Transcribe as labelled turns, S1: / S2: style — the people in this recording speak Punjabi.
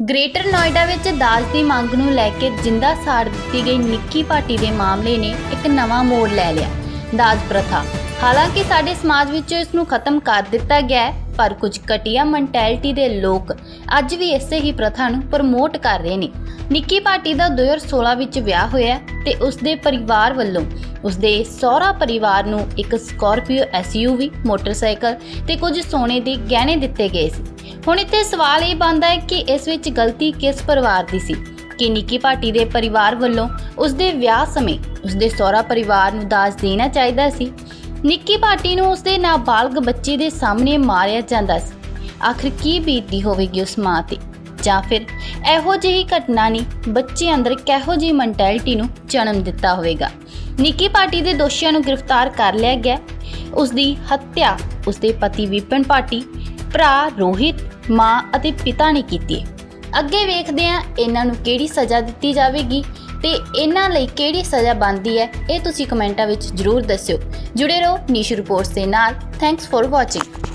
S1: ਗ੍ਰੇਟਰ ਨੋਇਡਾ ਵਿੱਚ ਦਾਜ ਦੀ ਮੰਗ ਨੂੰ ਲੈ ਕੇ ਜਿੰਦਾ ਸਾੜ ਦਿੱਤੀ ਗਈ ਨਿੱਕੀ ਪਾਰਟੀ ਦੇ ਮਾਮਲੇ ਨੇ ਇੱਕ ਨਵਾਂ ਮੋੜ ਲੈ ਲਿਆ, ਦਾਜ ਪ੍ਰਥਾ। ਹਾਲਾਂਕਿ ਸਾਡੇ ਸਮਾਜ ਵਿੱਚ ਇਸ ਨੂੰ ਖਤਮ ਕਰ ਦਿੱਤਾ ਗਿਆ ਹੈ, ਪਰ ਕੁਝ ਘਟੀਆ ਮੈਂਟੈਲਿਟੀ ਦੇ ਲੋਕ ਅੱਜ ਵੀ ਇਸੇ ਹੀ ਪ੍ਰਥਾ ਨੂੰ ਪ੍ਰਮੋਟ ਕਰ ਰਹੇ ਨੇ। ਨਿੱਕੀ ਪਾਰਟੀ ਦਾ 2016 ਵਿੱਚ ਵਿਆਹ ਹੋਇਆ ਤੇ ਉਸ ਦੇ ਪਰਿਵਾਰ ਵੱਲੋਂ ਉਸ ਦੇ ਸਹੁਰਾ ਪਰਿਵਾਰ ਨੂੰ ਇੱਕ ਸਕਾਰਪੀਓ ਐਸਯੂਵੀ ਮੋਟਰਸਾਈਕਲ ਤੇ ਕੁਝ ਸੋਨੇ ਦੇ ਗਹਿਣੇ ਦਿੱਤੇ ਗਏ ਸੀ। ਹੁਣ ਇੱਥੇ ਸਵਾਲ ਇਹ ਬਣਦਾ ਹੈ ਕਿ ਇਸ ਵਿੱਚ ਗਲਤੀ ਕਿਸ ਪਰਿਵਾਰ ਦੀ ਸੀ? ਕਿ ਨਿੱਕੀ ਪਾਰਟੀ ਦੇ ਪਰਿਵਾਰ ਵੱਲੋਂ ਉਸ ਦੇ ਵਿਆਹ ਸਮੇਂ ਉਸ ਦੇ ਸਹੁਰਾ ਪਰਿਵਾਰ ਨੂੰ ਦਾਜ ਦੇਣਾ ਚਾਹੀਦਾ ਸੀ? ਨਿੱਕੀ ਪਾਰਟੀ ਨੂੰ ਉਸ ਦੇ ਨਾਬਾਲਗ ਬੱਚੇ ਦੇ ਸਾਹਮਣੇ ਮਾਰਿਆ ਜਾਂਦਾ ਸੀ। ਆਖਰ ਕੀ ਬੀਤੀ ਹੋਵੇਗੀ ਉਸ ਮਾਂ ਤੇ? ਜਾਂ ਫਿਰ ਇਹੋ ਜਿਹੀ ਘਟਨਾ ਨੇ ਬੱਚੇ ਅੰਦਰ ਕਿਹੋ ਜਿਹੀ ਮੈਂਟੈਲਿਟੀ ਨੂੰ ਜਨਮ ਦਿੱਤਾ ਹੋਵੇਗਾ? ਨਿੱਕੀ ਪਾਰਟੀ ਦੇ ਦੋਸ਼ੀਆਂ ਨੂੰ ਗ੍ਰਿਫਤਾਰ ਕਰ ਲਿਆ ਗਿਆ। ਉਸ ਦੀ ਹੱਤਿਆ ਉਸ ਦੇ ਪਤੀ ਵਿਪਨ ਪਾਰਟੀ ਭਰਾ ਰੋਹਿਤ, ਮਾਂ ਅਤੇ ਪਿਤਾ ਨੇ ਕੀਤੀ। ਹੈ ਅੱਗੇ ਵੇਖਦੇ ਹਾਂ ਇਹਨਾਂ ਨੂੰ ਕਿਹੜੀ ਸਜ਼ਾ ਦਿੱਤੀ ਜਾਵੇਗੀ ਤੇ ਇਹਨਾਂ ਲਈ ਕਿਹੜੀ ਸਜ਼ਾ ਬਣਦੀ ਹੈ, ਇਹ ਤੁਸੀਂ ਕਮੈਂਟਾਂ ਵਿੱਚ ਜਰੂਰ ਦੱਸਿਓ। ਜੁੜੇ ਰਹੋ ਨੀਸ਼ੂ ਰਿਪੋਰਟਸ ਦੇ ਨਾਲ। Thanks for watching